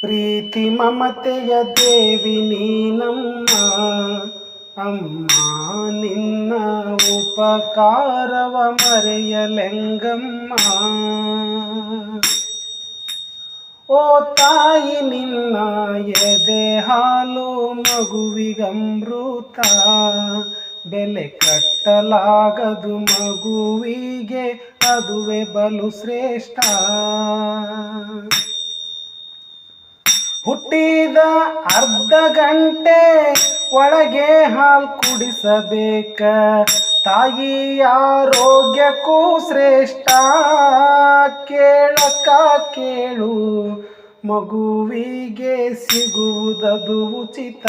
ಪ್ರೀತಿ ಮಮತೆಯ ದೇವಿ ನೀನಮ್ಮ. ಅಮ್ಮ, ನಿನ್ನ ಉಪಕಾರವ ಮರೆಯಲೆಂಗಮ್ಮ. ಓ ತಾಯಿ, ನಿನ್ನ ಎದೆ ಹಾಲು ಮಗುವಿಗಮೃತ. ಬೆಲೆ ಕಟ್ಟಲಾಗದು ಮಗುವಿಗೆ ಅದುವೆ ಬಲು ಶ್ರೇಷ್ಠ. ಹುಟ್ಟಿದ ಅರ್ಧ ಗಂಟೆ ಒಳಗೆ ಹಾಲು ಕುಡಿಸಬೇಕ. ತಾಯಿ ಆರೋಗ್ಯಕ್ಕೂ ಶ್ರೇಷ್ಠ. ಕೇಳಕ ಕೇಳು. ಮಗುವಿಗೆ ಸಿಗುವುದದು ಉಚಿತ.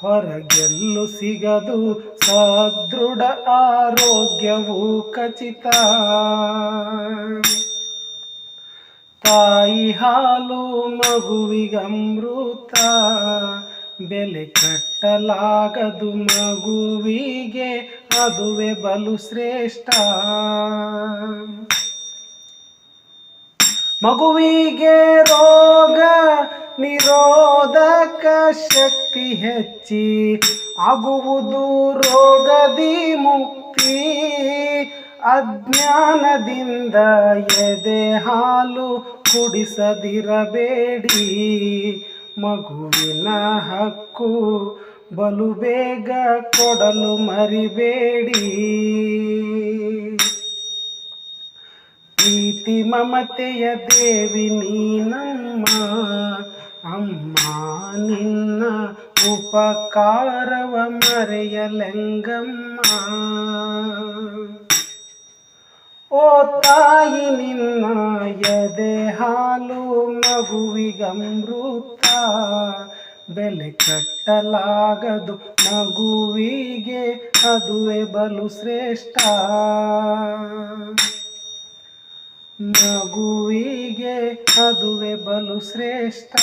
ಹೊರಗೆಲ್ಲು ಸಿಗದು ಸದೃಢ ಆರೋಗ್ಯವು ಖಚಿತ. ತಾಯಿ ಹಾಲು ಮಗುವಿಗಮೃತ ಬೆಲೆ ಕಟ್ಟಲಾಗದು ಮಗುವಿಗೆ, ಅದುವೆ ಬಲು ಶ್ರೇಷ್ಠ. ಮಗುವಿಗೆ ರೋಗ ನಿರೋಧಕ ಶಕ್ತಿ ಹೆಚ್ಚಿ, ಆಗುವುದು ರೋಗದಿ ಅಜ್ಞಾನದಿಂದ ಎದೆ ಹಾಲು ಕುಡಿಸದಿರಬೇಡಿ. ಮಗುವಿನ ಹಕ್ಕು ಬಲು ಬೇಗ ಕೊಡಲು ಮರಿಬೇಡಿ. ಪ್ರೀತಿ ಮಮತೆಯ ದೇವಿ ನೀನಮ್ಮ, ಅಮ್ಮ ನಿನ್ನ ಉಪಕಾರವ ಮರೆಯಲೆಂಗಮ್ಮ. ಎದೆ ಹಾಲು ಮಗುವಿಗಮೃತ ಬೆಲೆ ಕಟ್ಟಲಾಗದು ಮಗುವಿಗೆ ಅದುವೆ ಬಲು ಶ್ರೇಷ್ಠ. ಮಗುವಿಗೆ ಅದುವೆ ಬಲು ಶ್ರೇಷ್ಠ.